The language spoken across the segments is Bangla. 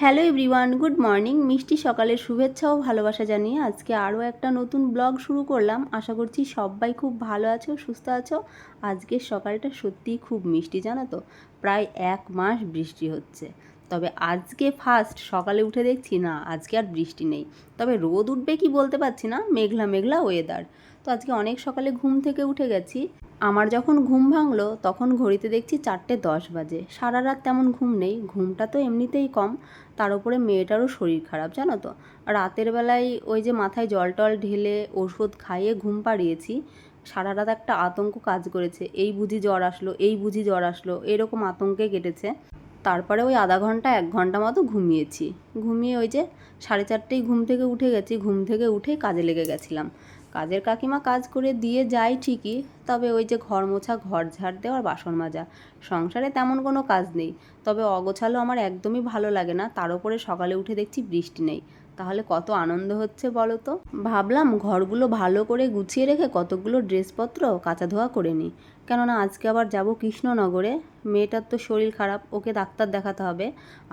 Hello everyone, good morning. মিষ্টি সকালের শুভেচ্ছা ও ভালোবাসা জানিয়ে আজকে আরও একটা নতুন ব্লগ শুরু করলাম। আশা করছি সবাই খুব ভালো আছো, সুস্থ আছো। আজকের সকালটা সত্যিই খুব মিষ্টি, জানো তো? প্রায় এক মাস বৃষ্টি হচ্ছে। তবে আজকে ফার্স্ট সকালে উঠে দেখছি, না, আজকে আর বৃষ্টি নেই। তবে রোদ উঠবে কি বলতে পারছি না, মেঘলা মেঘলা ওয়েদার তো আজকে অনেক সকালে ঘুম থেকে উঠে গেছি। আমার যখন ঘুম ভাঙলো, তখন ঘড়িতে দেখছি চারটে দশ বাজে। সারা রাত তেমন ঘুম নেই, ঘুমটা তো এমনিতেই কম। তার উপরে মেয়েটারও শরীর খারাপ, জানো তো? রাতের বেলায় ওই যে মাথায় জল টল ঢেলে ওষুধ খাইয়ে ঘুম পাড়িয়েছি সারা রাত একটা আতঙ্ক কাজ করেছে। এই বুঝি জ্বর আসলো, এই বুঝি জ্বর আসলো, এরকম আতঙ্কে কেটেছে। তারপরে ওই আধা ঘণ্টা, এক ঘণ্টা মতো ঘুমিয়েছি। ঘুমিয়ে ওই যে সাড়ে চারটেই ঘুম থেকে উঠে গেছি। ঘুম থেকে উঠেই কাজে লেগে গেছিলাম। কাজের কাকিমা কাজ করে দিয়ে যায় ঠিকই, তবে ওই যে ঘর মোছা, ঘর ঝাড় দেওয়ার বাসন মাজা, সংসারে তেমন কোনো কাজ নেই। তবে অগোছালো আমার একদমই ভালো লাগে না। তার উপরে সকালে উঠে দেখছি বৃষ্টি নেই। তাহলে কত আনন্দ হচ্ছে বলো তো? ভাবলাম ঘরগুলো ভালো করে গুছিয়ে রেখে কতগুলো ড্রেসপত্র, কাঁচা ধোয়া করে নিই। কেননা আজকে আবার যাব কৃষ্ণনগরে। মেয়েটার তো শরীর খারাপ, ওকে ডাক্তার দেখাতে হবে।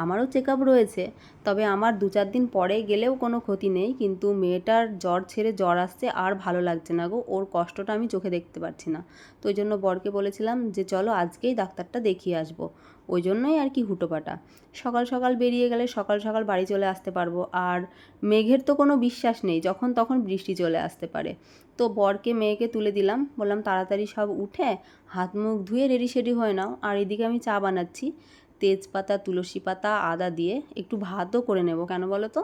আমারও চেক রয়েছে। তবে আমার দু চার দিন পরে গেলেও কোনো ক্ষতি নেই, কিন্তু মেয়েটার জ্বর ছেড়ে জ্বর আসছে, আর ভালো লাগছে না গো। ওর কষ্টটা আমি চোখে দেখতে পাচ্ছি না। তো ওই জন্য বরকে বলেছিলাম যে, চলো আজকেই ডাক্তারটা দেখিয়ে আসব। ওই জন্যই আর কি হুটোপাটা। সকাল সকাল বেরিয়ে গেলে সকাল সকাল বাড়ি চলে আসতে পারব, আর মেঘের তো কোনো বিশ্বাস নেই, যখন তখন বৃষ্টি চলে আসতে পারে। তো বরকে মেয়েকে তুলে দিলাম। বললাম, তাড়াতাড়ি সব উঠে হাত মুখ ধুয়ে রেডি সেডি হয়ে নাও। আর এদিকে আমি চা বানাচ্ছি। তেজপাতা, তুলসী পাতা, আদা দিয়ে একটু ভাতও করে নেব। কেন বলো তো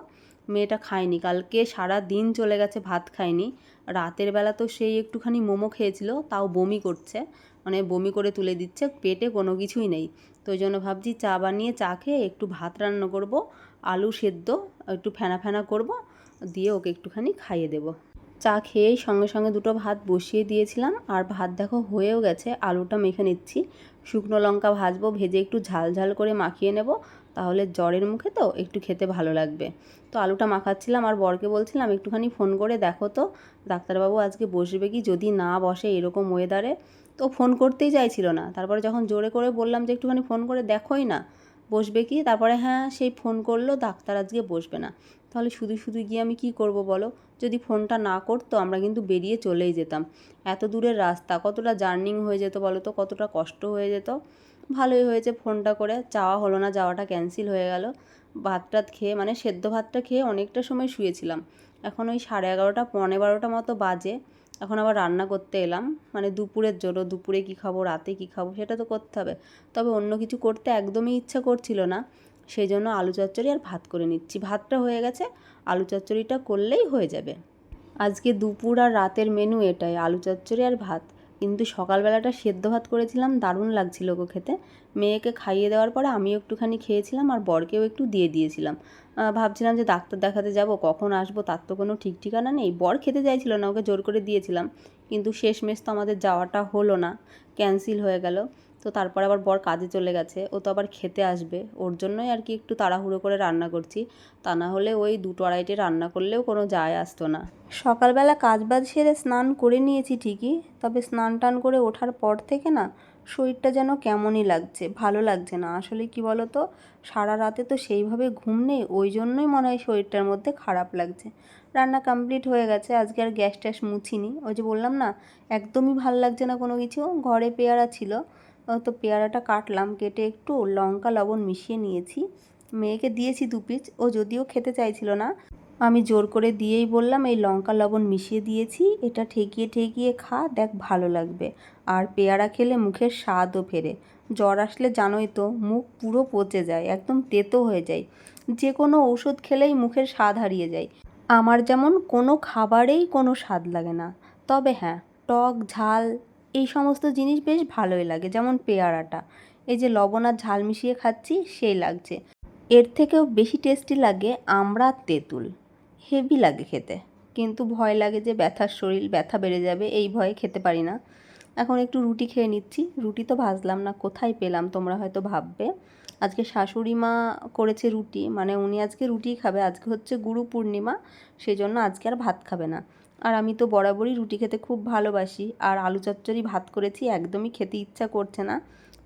মেয়েটা খায়নি। কালকে সারা দিন চলে গেছে, ভাত খায়নি। রাতের বেলা তো সেই একটুখানি মোমো খেয়েছিল, তাও বমি করছে। মানে বমি করে তুলে দিচ্ছে, পেটে কোনো কিছুই নেই। তো ওই জন্য ভাবছি চা বানিয়ে চা খেয়ে একটু ভাত রান্না করব, আলু সেদ্ধ, একটু ফেনা ফেনা করব, দিয়ে ওকে একটুখানি খাইয়ে দেবো। চা খেয়েই সঙ্গে সঙ্গে দুটো ভাত বসিয়ে দিয়েছিলাম। আর ভাত দেখো হয়েও গেছে, আলুটা মেখে নিচ্ছি। শুকনো লঙ্কা ভাজবো, ভেজে একটু ঝাল ঝাল করে মাখিয়ে নেব, তাহলে জ্বরের মুখে তো একটু খেতে ভালো লাগবে। তো আলুটা মাখাচ্ছিলাম, আর বরকে বলছিলাম, একটুখানি ফোন করে দেখো তো, ডাক্তারবাবু আজকে বসবে কি যদি না বসে এরকম ওয়েদারে তো ফোন করতেই চাইছিল না। তারপরে যখন জোরে করে বললাম যে, একটুখানি ফোন করে দেখোই না। বসবে কি? তারপরে হ্যাঁ সেই ফোন করল, ডাক্তার আজকে বসবে না। তাহলে শুধু শুধু গিয়ে আমি কি করব বলো? যদি ফোনটা না করতো, আমরা কিন্তু বেরিয়ে চলেই যেতাম। এত দূরের রাস্তা, কতটা জার্নিং হয়ে যেত বলো তো? কতটা কষ্ট হয়ে যেত? ভালোই হয়েছে ফোনটা করে। চাওয়া হলো না, যাওয়াটা ক্যান্সেল হয়ে গেল। ভাত টাত খেয়ে মানে সেদ্ধ ভাতটা খেয়ে অনেকটা সময় শুয়েছিলাম। এখন ওই সাড়ে এগারোটা, পৌনে বারোটা মতো বাজে। এখন আবার রান্না করতে এলাম। মানে দুপুরের জন্য, দুপুরে কি খাব, রাতে কি খাব, সেটা তো করতে হবে। তবে অন্য কিছু করতে একদমই ইচ্ছা করছিল না। সেই জন্য আলু চচ্চড়ি আর ভাত করে নিচ্ছি। ভাতটা হয়ে গেছে, আলু চচ্চড়িটা করলেই হয়ে যাবে। আজকে দুপুর আর রাতের মেনু এটাই, আলু চচ্চড়ি আর ভাত। কিন্তু সকালবেলাটা সেদ্ধ ভাত করেছিলাম, দারুণ লাগছিল গো খেতে। মেয়েকে খাইয়ে দেওয়ার পরে আমিও একটুখানি খেয়েছিলাম আর বরকেও একটু দিয়ে দিয়েছিলাম। ভাবছিলাম যে ডাক্তার দেখাতে যাব, কখন আসব তার তো কোনো ঠিক ঠিকানা নেই। বর খেতে চাইছিল না, ওকে জোর করে দিয়েছিলাম। কিন্তু শেষমেশ তো আমাদের যাওয়াটা হলো না, ক্যান্সেল হয়ে গেল। তো তারপরে আবার বর কাজে চলে গেছে, ও তো আবার খেতে আসবে। ওর জন্যই আর কি একটু তাড়াহুড়ো করে রান্না করছি। তা না হলে ওই দুটো আড়াইটে রান্না করলেও কোনো যায় আসতো না। সকালবেলা কাজ বাজ সেরে স্নান করে নিয়েছি ঠিকই, তবে স্নান টান করে ওঠার পর থেকে না শরীরটা যেন কেমনই লাগছে, ভালো লাগছে না। আসলে কি বলো তো সারা রাতে তো সেইভাবে ঘুম নেই, ওই জন্যই মনে হয় শরীরটার মধ্যে খারাপ লাগছে। রান্না কমপ্লিট হয়ে গেছে, আজকে আর গ্যাস ট্যাস মুছিনি। ওই যে বললাম না, একদমই ভালো লাগছে না কোনো কিছু, ঘরে পেয়ারা ছিল। তো পেয়ারাটা কাটলাম, কেটে একটু লঙ্কা, লবণ মিশিয়ে নিয়েছি। মেয়েকে দিয়েছি দু পিস ও যদিও খেতে চাইছিল না, আমি জোর করে দিয়েই বললাম, এই লঙ্কা, লবণ মিশিয়ে দিয়েছি, এটা ঠেকিয়ে ঠেকিয়ে খা, দেখ ভালো লাগবে। আর পেয়ারা খেলে মুখের স্বাদও ফেরে। জ্বর আসলে জানোই তো, মুখ পুরো পচে যায়, একদম তেতো হয়ে যায়। যে কোনো ওষুধ খেলেই মুখের স্বাদ হারিয়ে যায়। আমার যেমন কোনো খাবারেই কোনো স্বাদ লাগে না। তবে হ্যাঁ টক, ঝাল এই সমস্ত জিনিস বেশ ভালোই লাগে, যেমন পেয়ারাটা। এই যে লবণ আর ঝাল মিশিয়ে খাচ্ছি, সেই লাগছে। এর থেকেও বেশি টেস্টি লাগে আমড়া আর তেঁতুল। হেভি লাগে খেতে। কিন্তু ভয় লাগে যে ব্যথার শরীর, ব্যথা বেড়ে যাবে, এই ভয়ে খেতে পারি না। এখন একটু রুটি খেয়ে নিচ্ছি। রুটি তো ভাজলাম না, কোথায় পেলাম তোমরা হয়তো ভাববে। আজকে শাশুড়ি মা করেছে রুটি মানে উনি আজকে রুটি খাবে। আজকে হচ্ছে গুরু পূর্ণিমা সেই জন্য আজকে আর ভাত খাবে না। আর আমি তো বরাবরই রুটি খেতে খুব ভালোবাসি। আর আলু চচ্চড়ি ভাত করেছি, একদমই খেতে ইচ্ছা করছে না।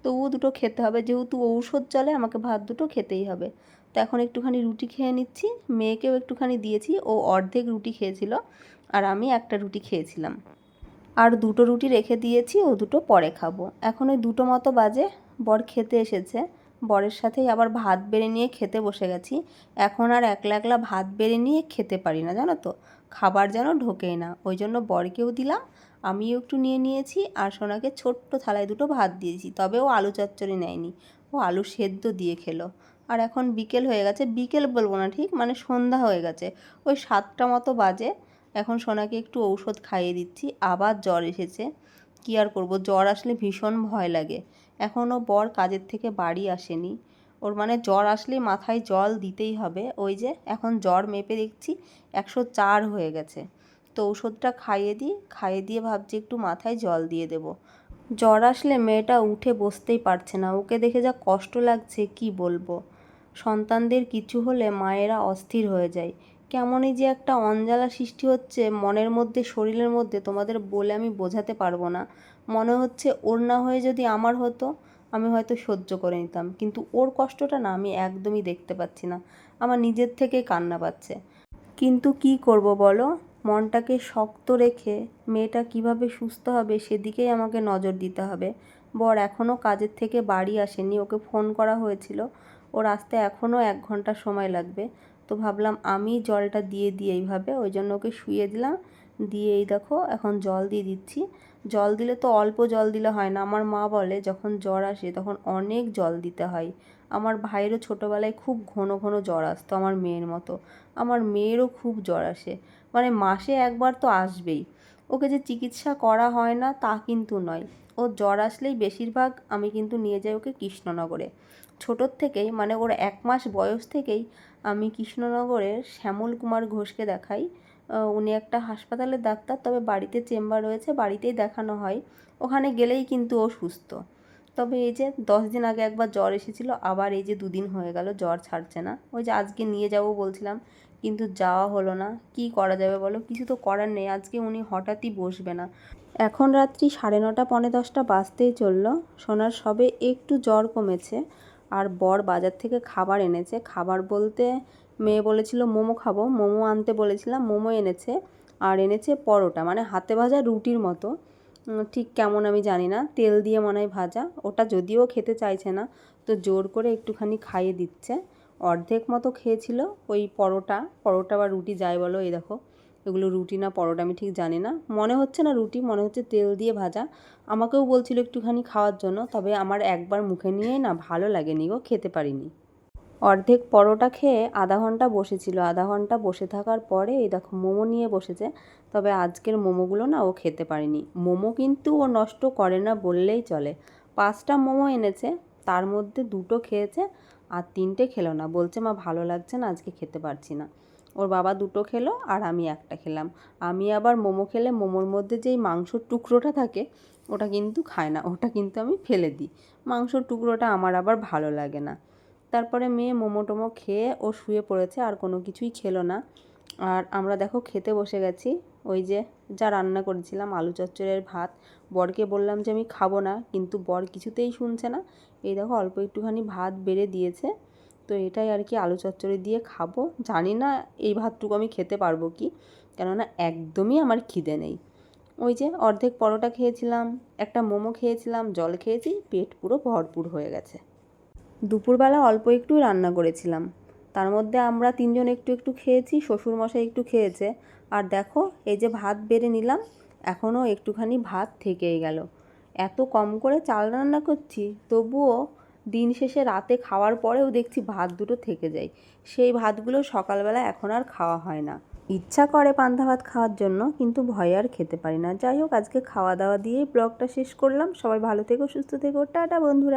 তবুও দুটো খেতে হবে, যেহেতু ঔষধ চলে, আমাকে ভাত দুটো খেতেই হবে। তো এখন একটুখানি রুটি খেয়ে নিচ্ছি, মেয়েকেও একটুখানি দিয়েছি, ও অর্ধেক রুটি খেয়েছিল, আর আমি একটা রুটি খেয়েছিলাম। আর দুটো রুটি রেখে দিয়েছি, ও দুটো পরে খাব। এখন ওই দুটো মতো বাজে, বর খেতে এসেছে। বরের সাথেই আবার ভাত বেড়ে নিয়ে খেতে বসে গেছি। এখন আর একলা একলা ভাত বেড়ে নিয়ে খেতে পারি না, জানো তো? খাবার যেন ঢোকেই না। ওই জন্য বরকেও দিলাম, আমিও একটু নিয়ে নিয়েছি আর সোনাকে ছোট্ট থালায় দুটো ভাত দিয়েছি, তবে ও আলু চচ্চড়ি নেয়নি। ও আলু সেদ্ধ দিয়ে খেলো। আর এখন বিকেল হয়ে গেছে, বিকেল বলব না, ঠিক? মানে সন্ধ্যা হয়ে গেছে। ওই সাতটা মতো বাজে, এখন সোনাকে একটু ঔষধ খাইয়ে দিচ্ছি, আবার জ্বর এসেছে। কী আর করব? জ্বর আসলে ভীষণ ভয় লাগে। এখনও বর কাজের থেকে বাড়ি আসেনি। ওর মানে জ্বর আসলেই মাথায় জল দিতেই হবে। ওই যে এখন জ্বর মেপে দেখছি একশো চার হয়ে গেছে। তো ওষুধটা খাইয়ে দিই, খাইয়ে দিয়ে ভাবছি একটু মাথায় জল দিয়ে দেব। জ্বর আসলে মেয়েটা উঠে বসতেই পারছে না। ওকে দেখে যা কষ্ট লাগছে, কি বলব? সন্তানদের কিছু হলে মায়েরা অস্থির হয়ে যায়। কেমনই যে একটা অঞ্জালা সৃষ্টি হচ্ছে মনের মধ্যে, শরীরের মধ্যে, তোমাদের বলে আমি বোঝাতে পারব না। মনে হচ্ছে ওর না হয়ে যদি আমার হতো, আমি হয়তো সহ্য করে নিতাম। কিন্তু ওর কষ্টটা না আমি একদমই দেখতে পাচ্ছি না। আমার নিজের থেকেই কান্না পাচ্ছে। কিন্তু কি করব বলো? মনটাকে শক্ত রেখে মেয়েটা কীভাবে সুস্থ হবে সেদিকেই আমাকে নজর দিতে হবে। বর এখনও কাজের থেকে বাড়ি আসেনি ওকে ফোন করা হয়েছিল। ওর আসতে এখনও এক ঘণ্টা সময় লাগবে। তো ভাবলাম আমি জলটা দিয়ে দিই এইভাবে, ওই জন্য ওকে শুয়ে দিলাম। দিয়ে এই দেখো এখন জল দিয়ে দিচ্ছি। জল দিলে তো অল্প জল দিলে হয় না। আমার মা বলে যখন জ্বর আসে তখন অনেক জল দিতে হয়। আমার ভাইয়েরও ছোটোবেলায় খুব ঘন ঘন জ্বর আসতো আমার মেয়ের মতো। আমার মেয়েরও খুব জ্বর আসে। মানে মাসে একবার তো আসবেই। ওকে যে চিকিৎসা করা হয় না তা কিন্তু নয়। ও জ্বর আসলেই বেশিরভাগ আমি কিন্তু নিয়ে যাই ওকে কৃষ্ণনগরে। ছোটোর থেকেই মানে ওর এক মাস বয়স থেকেই আমি কৃষ্ণনগরের শ্যামল কুমার ঘোষকে দেখাই। উনি একটা হাসপাতালের ডাক্তার, তবে বাড়িতে চেম্বার রয়েছে, বাড়িতেই দেখানো হয়। ওখানে গেলেই কিন্তু ও সুস্থ। তবে এই যে দশ দিন আগে একবার জ্বর এসেছিল, আবার এই যে দুদিন হয়ে গেল, জ্বর ছাড়ছে না। ওই যে আজকে নিয়ে যাব বলছিলাম, কিন্তু যাওয়া হলো না। কি করা যাবে বলো? কিছু তো করার নেই, আজকে উনি হঠাৎই বসবে না। এখন রাত্রি সাড়ে নটা, পৌনে দশটা বাজতেই চলল। সোনার সবে একটু জ্বর কমেছে। আর বর বাজার থেকে খাবার এনেছে। খাবার বলতে মেয়ে বলেছিল, মোমো খাব। মোমো আনতে বলেছিলাম, মোমো এনেছে আর এনেছে পরোটা মানে হাতে ভাজা রুটির মতো। ঠিক কেমন আমি জানি না, তেল দিয়ে মনে হয় ভাজা। ওটা যদিও খেতে চাইছে না, তো জোর করে একটুখানি খাইয়ে দিচ্ছে। অর্ধেক মতো খেয়েছিল ওই পরোটা পরোটা বা রুটি যাই বলো, এই দেখো। এগুলো রুটি না, পরোটা আমি ঠিক জানি না। মনে হচ্ছে না রুটি, মনে হচ্ছে তেল দিয়ে ভাজা। আমাকেও বলছিল একটুখানি খাওয়ার জন্য, তবে আমার একবার মুখে নিয়ে না ভালো লাগেনি গো, খেতে পারিনি। অর্ধেক পরোটা খেয়ে আধা ঘণ্টা বসেছিল। আধা ঘণ্টা বসে থাকার পরে এই দেখো মোমো নিয়ে বসেছে, তবে আজকের মোমোগুলো না ও খেতে পারেনি। মোমো কিন্তু ও নষ্ট করে না বললেই চলে। পাঁচটা মোমো এনেছে, তার মধ্যে দুটো খেয়েছে আর তিনটে খেলো না। বলছে, মা, ভালো লাগছে না, আজকে খেতে পারছি না। ওর বাবা দুটো খেলো আর আমি একটা খেলাম। আমি আবার মোমো খেলে মোমোর মধ্যে যেই মাংসর টুকরোটা থাকে, ওটা কিন্তু খায় না, ওটা কিন্তু আমি ফেলে দিই। মাংসর টুকরোটা আমার আবার ভালো লাগে না। তারপরে মেয়ে মোমো টোমো খেয়ে ও শুয়ে পড়েছে, আর কোনো কিছুই খেলো না। আর আমরা দেখো খেতে বসে গেছি। ওই যে যা রান্না করেছিলাম, আলু চচ্চড়ের ভাত, বরকে বললাম যে আমি খাব না, কিন্তু বর কিছুতেই শুনছে না। এই দেখো অল্প একটুখানি ভাত বেড়ে দিয়েছে। তো এটাই আর কি আলু চচ্চড়ি দিয়ে খাব। জানি না এই ভাতটুকু আমি খেতে পারব কি, কেননা একদমই আমার খিদে নেই। ওই যে অর্ধেক পরোটা খেয়েছিলাম, একটা মোমো খেয়েছিলাম, জল খেয়েছি, পেট পুরো ভরপুর হয়ে গেছে। দুপুরবেলা অল্প একটু রান্না করেছিলাম। তার মধ্যে আমরা তিনজন একটু একটু খেয়েছি, শ্বশুরমশাই একটু খেয়েছে। আর দেখো, এই যে ভাত বেড়ে নিলাম, এখনও একটুখানি ভাত থেকেই গেল। এত কম করে চাল রান্না করছি, তবুও দিন শেষে রাতে খাওয়ার পরেও দেখছি ভাত দুটো থেকে যায়। সেই ভাতগুলো সকালবেলা এখন আর খাওয়া হয় না। ইচ্ছা করে পান্তা ভাত খাওয়ার জন্য, কিন্তু ভয় আর খেতে পারি না। যাই হোক, আজকে খাওয়া দাওয়া দিয়েই ব্লগটা শেষ করলাম। সবাই ভালো থেকো, সুস্থ থেকো। টাটা, বন্ধুরা।